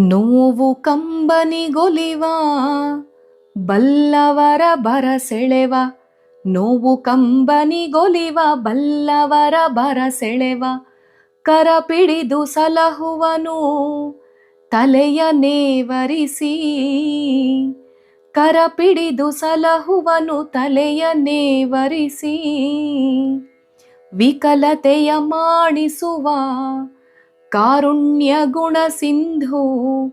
ನೋವು ಕಂಬನಿಗೊಲಿವ, ಬಲ್ಲವರ ಬರಸೆಳೆವ ನೋವು ಕಂಬನಿಗೊಲಿವ, ಬಲ್ಲವರ ಬರಸೆಳೆವ ಕರ ಪಿಡಿದು ಸಲಹುವನು, ತಲೆಯ ನೇವರಿಸಿ. ಕರ ಪಿಡಿದು ಸಲಹುವನು, ತಲೆಯ ನೇವರಿಸಿ. ವಿಕಲತೆಯ ಮಾಡಿಸುವ ಕಾರುಣ್ಯ ಗುಣ ಸಿಂಧು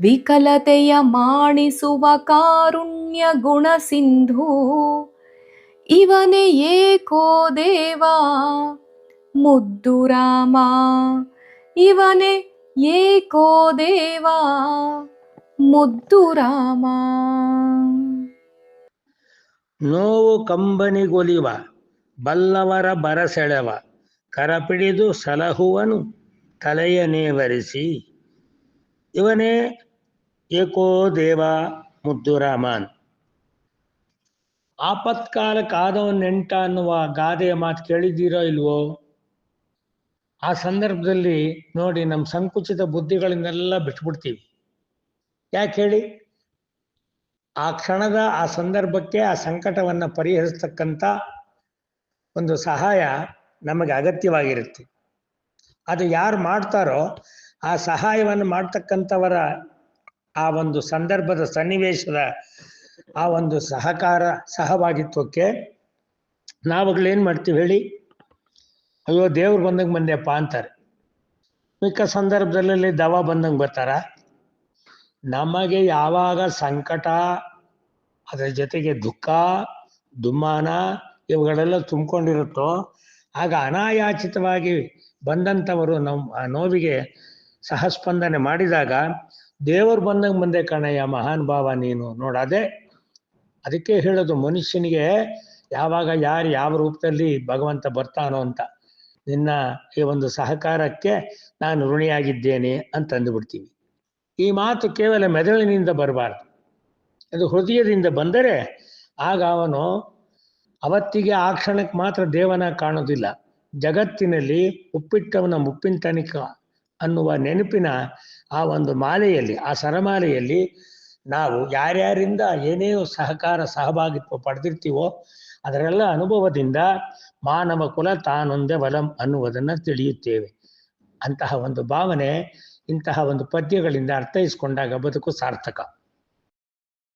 ವಿಕಲತೆಯ ಮಾಡಿಸುವ ಕಾರುಣ್ಯ ಗುಣ ಸಿಂಧು ಇವನೇ ಏಕೋ ದೇವ, ಮುದ್ದು ರಾಮ. ಇವನೇ ಏಕೋ ದೇವ, ಮುದ್ದು ರಾಮ. ನೋವು ಕಂಬನಿಗೊಲಿವ, ಬಲ್ಲವರ ಬರಸೆಳೆವ, ಕರಪಿಡಿದು ಸಲಹುವನು. ತಲೆಯ ವರೆಸಿ ಇವನೇ ಏಕೋ ದೇವ ಮುದ್ದು ರಾಮನ್. ಕಾದವ ನೆಂಟ ಅನ್ನುವ ಗಾದೆಯ ಮಾತು ಕೇಳಿದ್ದೀರೋ ಇಲ್ವೋ? ಆ ಸಂದರ್ಭದಲ್ಲಿ ನೋಡಿ ನಮ್ಮ ಸಂಕುಚಿತ ಬುದ್ಧಿಗಳನ್ನೆಲ್ಲ ಬಿಟ್ಬಿಡ್ತೀವಿ. ಯಾಕೆ ಹೇಳಿ? ಆ ಕ್ಷಣದ ಆ ಸಂದರ್ಭಕ್ಕೆ ಆ ಸಂಕಟವನ್ನ ಪರಿಹರಿಸ್ತಕ್ಕಂಥ ಒಂದು ಸಹಾಯ ನಮಗೆ ಅಗತ್ಯವಾಗಿರುತ್ತೆ. ಅದು ಯಾರು ಮಾಡ್ತಾರೋ ಆ ಸಹಾಯವನ್ನು ಮಾಡ್ತಕ್ಕಂಥವರ ಆ ಒಂದು ಸಂದರ್ಭದ ಸನ್ನಿವೇಶದ ಆ ಒಂದು ಸಹಕಾರ ಸಹಭಾಗಿತ್ವಕ್ಕೆ ನಾವುಗಳೇನು ಮಾಡ್ತೀವಿ ಹೇಳಿ? ಅಯ್ಯೋ, ದೇವ್ರು ಬಂದಂಗೆ ಬಂದೆಪ್ಪ ಅಂತಾರೆ. ಮಿಕ್ಕ ಸಂದರ್ಭದಲ್ಲಿ ದವ ಬಂದಂಗೆ ಬರ್ತಾರ? ನಮಗೆ ಯಾವಾಗ ಸಂಕಟ, ಅದರ ಜೊತೆಗೆ ದುಃಖ, ದುಮ್ಮಾನ ಇವುಗಳೆಲ್ಲ ತುಂಬಿಕೊಂಡಿರುತ್ತೋ, ಆಗ ಅನಾಯಾಚಿತವಾಗಿ ಬಂದಂಥವರು ನಮ್ಮ ಆ ನೋವಿಗೆ ಸಹಸ್ಪಂದನೆ ಮಾಡಿದಾಗ ದೇವರು ಬಂದಂಗೆ ಬಂದೆ ಕಣಯ್ಯ ಮಹಾನ್ ಭಾವ ನೀನು. ನೋಡ, ಅದೇ, ಅದಕ್ಕೆ ಹೇಳೋದು ಮನುಷ್ಯನಿಗೆ ಯಾವಾಗ ಯಾರು ಯಾವ ರೂಪದಲ್ಲಿ ಭಗವಂತ ಬರ್ತಾನೋ ಅಂತ. ನಿನ್ನ ಈ ಒಂದು ಸಹಕಾರಕ್ಕೆ ನಾನು ಋಣಿಯಾಗಿದ್ದೇನೆ ಅಂತ ಅಂದುಬಿಡ್ತೀನಿ ಈ ಮಾತು ಕೇವಲ ಮೆದುಳಿನಿಂದ ಬರಬಾರ್ದು. ಅದು ಹೃದಯದಿಂದ ಬಂದರೆ ಆಗ ಅವನು ಅವತ್ತಿಗೆ ಆ ಕ್ಷಣಕ್ಕೆ ಮಾತ್ರ ದೇವನ ಕಾಣೋದಿಲ್ಲ. ಜಗತ್ತಿನಲ್ಲಿ ಉಪ್ಪಿಟ್ಟವನ ಮುಪ್ಪಿನ ತನಿಕ ಅನ್ನುವ ನೆನಪಿನ ಆ ಒಂದು ಮಾಲೆಯಲ್ಲಿ, ಆ ಸರಮಾಲೆಯಲ್ಲಿ ನಾವು ಯಾರ್ಯಾರಿಂದ ಏನೇನು ಸಹಕಾರ, ಸಹಭಾಗಿತ್ವ ಪಡೆದಿರ್ತೀವೋ ಅದರೆಲ್ಲ ಅನುಭವದಿಂದ ಮಾನವ ಕುಲ ತಾನೊಂದೇ ವಲಂ ಅನ್ನುವುದನ್ನು ತಿಳಿಯುತ್ತೇವೆ. ಅಂತಹ ಒಂದು ಭಾವನೆ ಇಂತಹ ಒಂದು ಪದ್ಯಗಳಿಂದ ಅರ್ಥೈಸಿಕೊಂಡಾಗ ಬದುಕು ಸಾರ್ಥಕ.